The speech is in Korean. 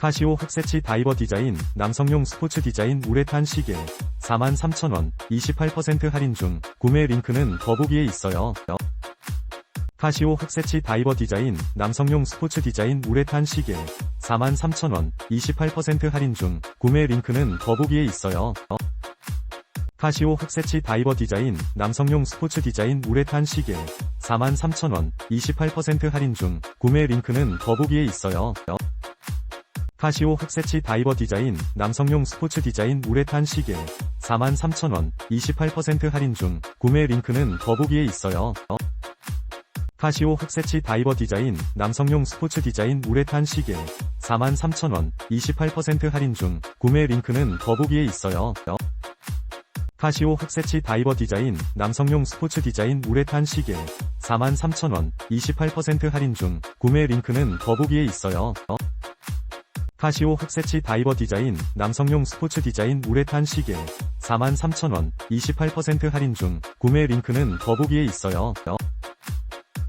카시오 흑세치 다이버 디자인 남성용 스포츠 디자인 우레탄 시계 43,000원 28% 할인 중 구매 링크는 더보기에 있어요. 카시오 흑세치 다이버 디자인 남성용 스포츠 디자인 우레탄 시계 43,000원 28% 할인 중 구매 링크는 더보기에 있어요. 카시오 흑세치 다이버 디자인 남성용 스포츠 디자인 우레탄 시계 43,000원 28% 할인 중 구매 링크는 더보기에 있어요. 카시오 흑세치 다이버 디자인 남성용 스포츠 디자인 우레탄 시계 43,000원 28% 할인 중 구매 링크는 더보기에 있어요. 카시오 흑세치 다이버 디자인 남성용 스포츠 디자인 우레탄 시계 43,000원 28% 할인 중 구매 링크는 더보기에 있어요. 카시오 흑세치 다이버 디자인 남성용 스포츠 디자인 우레탄 시계 43,000원 28% 할인 중 구매 링크는 더보기에 있어요. 카시오 흑세치 다이버 디자인 남성용 스포츠 디자인 우레탄 시계 43,000원 28% 할인 중 구매 링크는 더보기에 있어요.